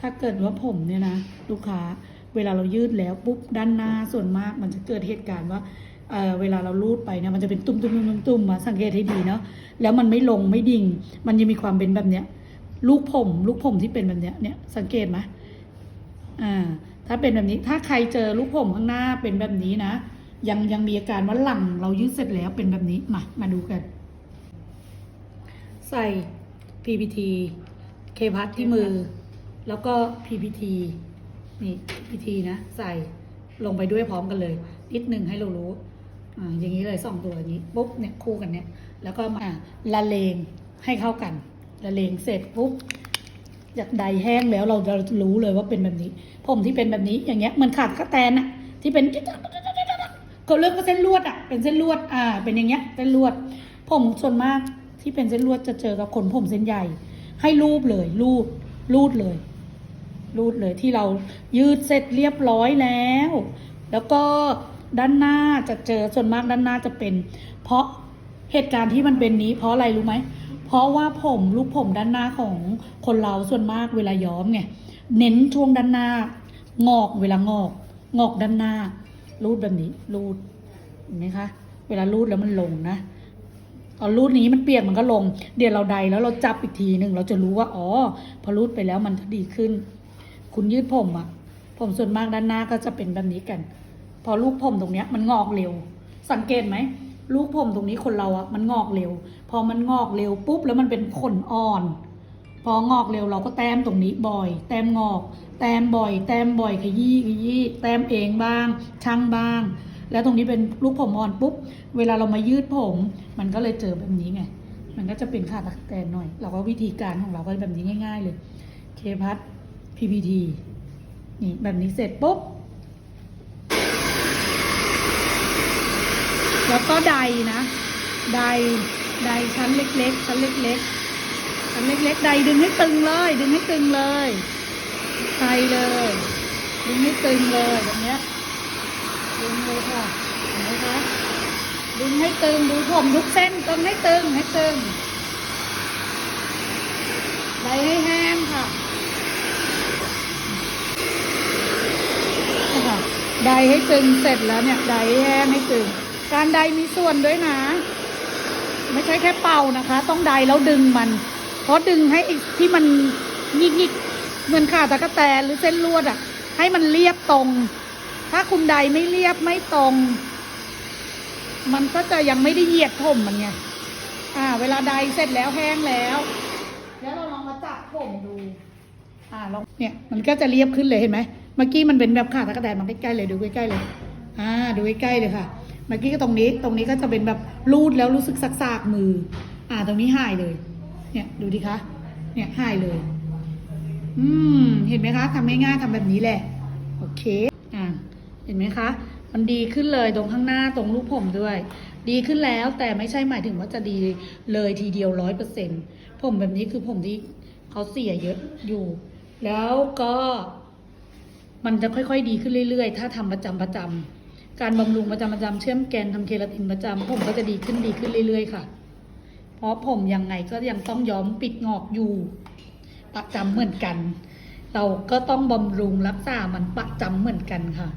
ถ้าเกิดว่าผมเนี่ยนะลูกค้าเวลาเรายืดแล้วปุ๊บด้านหน้าส่วนมากมันจะเกิดเหตุการณ์ว่าเอ่อเวลาเราลูดไปเนี่ยมันจะเป็นตุ่มตุ่มตุ่มตุ่มตุ่มมาสังเกตให้ดีเนาะแล้วมันไม่ลงไม่ดิ่ง มันยังมีความเป็นแบบเนี้ยลูกผม ลูกผมที่เป็นแบบเนี้ยเนี่ยสังเกตไหมอ่าถ้าเป็นแบบนี้ถ้าใครเจอลูกผมข้างหน้าเป็นแบบนี้นะ ยังยังมีอาการว่าหลังเรายืดเสร็จแล้วเป็นแบบนี้มามาดูกัน ใส่ PPT เคพัทที่มือ แล้วก็ PPT นี่ PPT นะ ใส่ลงไปด้วยพร้อมกันเลย นิดหนึ่งให้เรารู้อ่าอย่างนี้เลยสองตัวนี้ปุ๊บเนี่ยคู่กันเนี่ย แล้วก็มาละเลงให้เข้ากันละเลงเสร็จปุ๊บจากใดแห้งแล้วเราจะรู้เลยว่าเป็นแบบนี้ ผมที่เป็นแบบนี้อย่างเงี้ยเหมันขาดกระแตนอะที่เป็นเขาเรียกว่าเส้นลวดอะเป็นเส้นลวดอ่า เป็นอย่างเงี้ยเส้นลวด ผมส่วนมากที่เป็นเส้นลวดจะเจอกับขนผมเส้นใหญ่ ให้รูปเลยรูดรูดเลย รูดเลยที่เรายืดเสร็จเรียบร้อยแล้ว แล้วก็ด้านหน้าจะเจอส่วนมากด้านหน้าจะเป็น เพราะเหตุการณ์ที่มันเป็นนี้ เพราะอะไรรู้ไหม เพราะว่าผมลูกผมด้านหน้าของคนเราส่วนมากเวลาย้อมไงเน้นช่วงด้านหน้างอกเวลางอก งอกด้านหน้า รูดแบบนี้ รูดเห็นไหมคะ เวลารูดแล้วมันลงนะเอารูดนี้มันเปียกมันก็ลง เดี๋ยวเราใดแล้วเราจับอีกทีหนึ่งเราจะรู้ว่าอ๋อพอรูดไปแล้วมันจะดีขึ้น คุณยืดผมอะผมส่วนมากด้านหน้าก็จะเป็นแบบนี้กัน พอลูกผมตรงเนี้ยมันงอกเร็ว สังเกตไหมลูกผมตรงนี้คนเราอะมันงอกเร็ว พอมันงอกเร็วปุ๊บแล้วมันเป็นขนอ่อน พองอกเร็วเราก็แต้มตรงนี้บ่อย แต้มงอก แต้มบ่อย แต้มบ่อยขยี้ขยี้แต้มเองบ้างช่างบ้าง แล้วตรงนี้เป็นลูกผมอ่อนปุ๊บเวลาเรามายืดผม มันก็เลยเจอแบบนี้ไงมันก็จะเป็นขาดตะแตนหน่อย เราก็วิธีการของเราก็แบบนี้ง่าย ๆ เลย เคพัท PPT นี่แบบนี้เสร็จปุ๊บ แล้วก็ใดนะ ใด ใดชั้นเล็กๆ ชั้นเล็กๆ ชั้นเล็กๆ ใดดึงให้ตึงเลย ดึงให้ตึงเลยใส่เลย ดึงให้ตึงเลยแบบเนี้ยดึงเลยค่ะเห็นไหมคะ ดึงให้ตึง ดูผมทุกเส้นตึงให้ตึงให้ตึงใดให้แห้งค่ะ ค่ะใดให้ตึงเสร็จแล้วเนี่ยใดให้แห้งให้ตึง การใดมีส่วนด้วยนะ ไม่ใช่แค่เป่านะคะ ต้องใดแล้วดึงมัน เพราะดึงให้ไอ้ที่มันยิกยิกเหมือนขาตะกะแตนหรือเส้นลวดอะ ให้มันเรียบตรง ถ้าคุณใดไม่เรียบไม่ตรง มันก็จะยังไม่ได้เหยียดผมมันไงอ่า เวลาใดเสร็จแล้วแห้งแล้ว แล้วเราลองมาจับผมดู อ่าลองเนี่ย มันก็จะเรียบขึ้นเลยเห็นไหม มื่อกี้มันเป็นแบบขาตะกะแตนมาใกล้ๆเลยดูใกล้ๆเลย อ่าดูใกล้ๆเลยค่ะ เมื่อกี้ก็ตรงนี้ตรงนี้ก็จะเป็นแบบรูดแล้วรู้สึกสักๆมือ อ่า ตรงนี้หายเลย เนี่ยดูดิคะเนี่ยหายเลย อืมเห็นไหมคะทำง่ายๆทำแบบนี้แหละ โอเค อ่าเห็นไหมคะ มันดีขึ้นเลยตรงข้างหน้าตรงรูปผมด้วย ดีขึ้นแล้วแต่ไม่ใช่หมายถึงว่าจะดีเลยทีเดียวร้อยเปอร์เซ็นผมแบบนี้คือผมที่เขาเสียเยอะอยู่ แล้วก็ มันจะค่อยๆ ดีขึ้นเรื่อยๆ ถ้าทำประจำประจำการบำรุงประจำประจำเชื่อมแกนทำเคราตินประจำผมก็จะดีขึ้นดีขึ้นเรื่อยๆ ค่ะ เพราะผมยังไงก็ยังต้องย้อมปิดงอกอยู่ประจำเหมือนกัน เราก็ต้องบำรุงรักษามันประจำเหมือนกันค่ะ